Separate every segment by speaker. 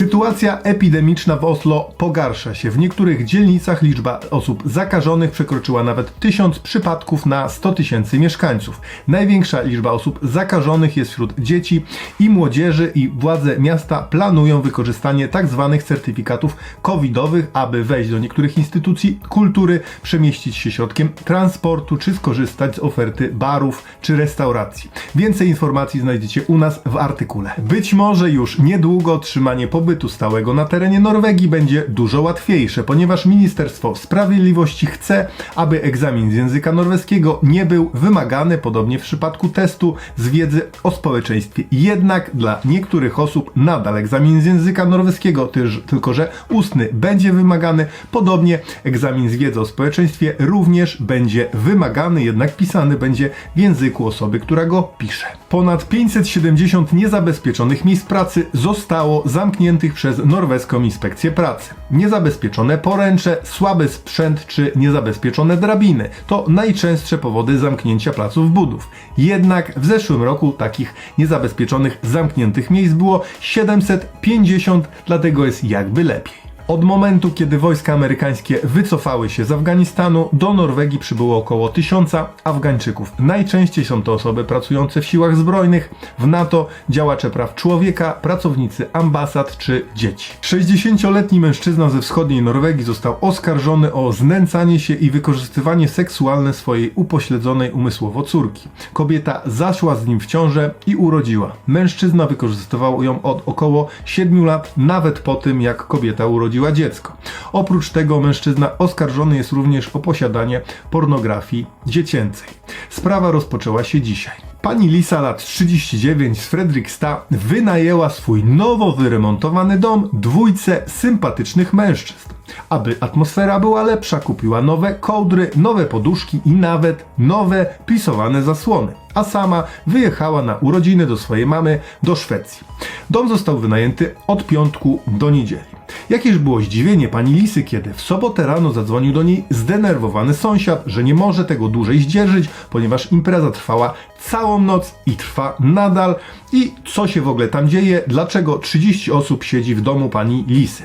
Speaker 1: Sytuacja epidemiczna w Oslo pogarsza się. W niektórych dzielnicach liczba osób zakażonych przekroczyła nawet 1000 przypadków na 100 tysięcy mieszkańców. Największa liczba osób zakażonych jest wśród dzieci i młodzieży i władze miasta planują wykorzystanie tzw. certyfikatów covidowych, aby wejść do niektórych instytucji kultury, przemieścić się środkiem transportu czy skorzystać z oferty barów czy restauracji. Więcej informacji znajdziecie u nas w artykule. Być może już niedługo otrzymanie pobytu stałego na terenie Norwegii będzie dużo łatwiejsze, ponieważ Ministerstwo Sprawiedliwości chce, aby egzamin z języka norweskiego nie był wymagany, podobnie w przypadku testu z wiedzy o społeczeństwie. Jednak dla niektórych osób nadal egzamin z języka norweskiego, tyż, tylko że ustny będzie wymagany, podobnie egzamin z wiedzy o społeczeństwie również będzie wymagany, jednak pisany będzie w języku osoby, która go pisze. Ponad 570 niezabezpieczonych miejsc pracy zostało zamkniętych przez norweską inspekcję pracy. Niezabezpieczone poręcze, słaby sprzęt czy niezabezpieczone drabiny to najczęstsze powody zamknięcia placów budów. Jednak w zeszłym roku takich niezabezpieczonych zamkniętych miejsc było 750, dlatego jest jakby lepiej. Od momentu, kiedy wojska amerykańskie wycofały się z Afganistanu, do Norwegii przybyło około tysiąca Afgańczyków. Najczęściej są to osoby pracujące w siłach zbrojnych, w NATO, działacze praw człowieka, pracownicy ambasad czy dzieci. 60-letni mężczyzna ze wschodniej Norwegii został oskarżony o znęcanie się i wykorzystywanie seksualne swojej upośledzonej umysłowo córki. Kobieta zaszła z nim w ciążę i urodziła. Mężczyzna wykorzystywał ją od około 7 lat, nawet po tym jak kobieta urodziła dziecko. Oprócz tego mężczyzna oskarżony jest również o posiadanie pornografii dziecięcej. Sprawa rozpoczęła się dzisiaj. Pani Lisa, lat 39 z Fredrikstad, wynajęła swój nowo wyremontowany dom dwójce sympatycznych mężczyzn. Aby atmosfera była lepsza, kupiła nowe kołdry, nowe poduszki i nawet nowe plisowane zasłony. A sama wyjechała na urodziny do swojej mamy do Szwecji. Dom został wynajęty od piątku do niedzieli. Jakież było zdziwienie pani Lisy, kiedy w sobotę rano zadzwonił do niej zdenerwowany sąsiad, że nie może tego dłużej zdzierżyć, ponieważ impreza trwała całą noc i trwa nadal. I co się w ogóle tam dzieje? Dlaczego 30 osób siedzi w domu pani Lisy?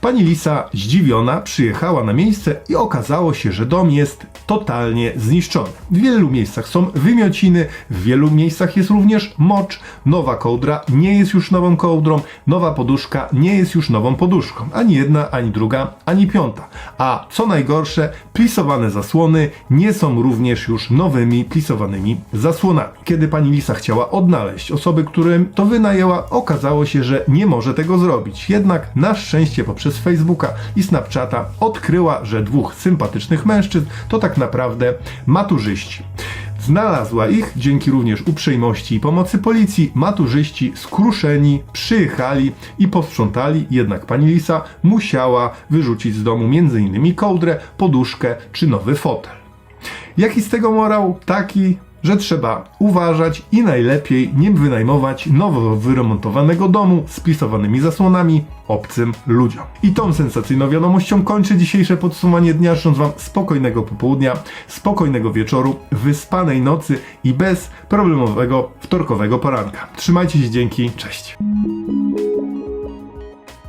Speaker 1: Pani Lisa, zdziwiona, przyjechała na miejsce i okazało się, że dom jest totalnie zniszczony. W wielu miejscach są wymiociny, w wielu miejscach jest również mocz. Nowa kołdra nie jest już nową kołdrą, nowa poduszka nie jest już nową poduszką. Ani jedna, ani druga, ani piąta. A co najgorsze, plisowane zasłony nie są również już nowymi plisowanymi zasłonami. Kiedy pani Lisa chciała odnaleźć osoby, którym to wynajęła, okazało się, że nie może tego zrobić. Jednak na szczęście poprzez Facebooka i Snapchata odkryła, że dwóch sympatycznych mężczyzn to tak naprawdę maturzyści. Znalazła ich dzięki również uprzejmości i pomocy policji. Maturzyści skruszeni przyjechali i posprzątali, jednak pani Lisa musiała wyrzucić z domu m.in. kołdrę, poduszkę czy nowy fotel. Jaki z tego morał? Taki, że trzeba uważać i najlepiej nie wynajmować nowo wyremontowanego domu z pisowanymi zasłonami obcym ludziom. I tą sensacyjną wiadomością kończę dzisiejsze podsumowanie dnia, życząc Wam spokojnego popołudnia, spokojnego wieczoru, wyspanej nocy i bez problemowego wtorkowego poranka. Trzymajcie się, dzięki, cześć.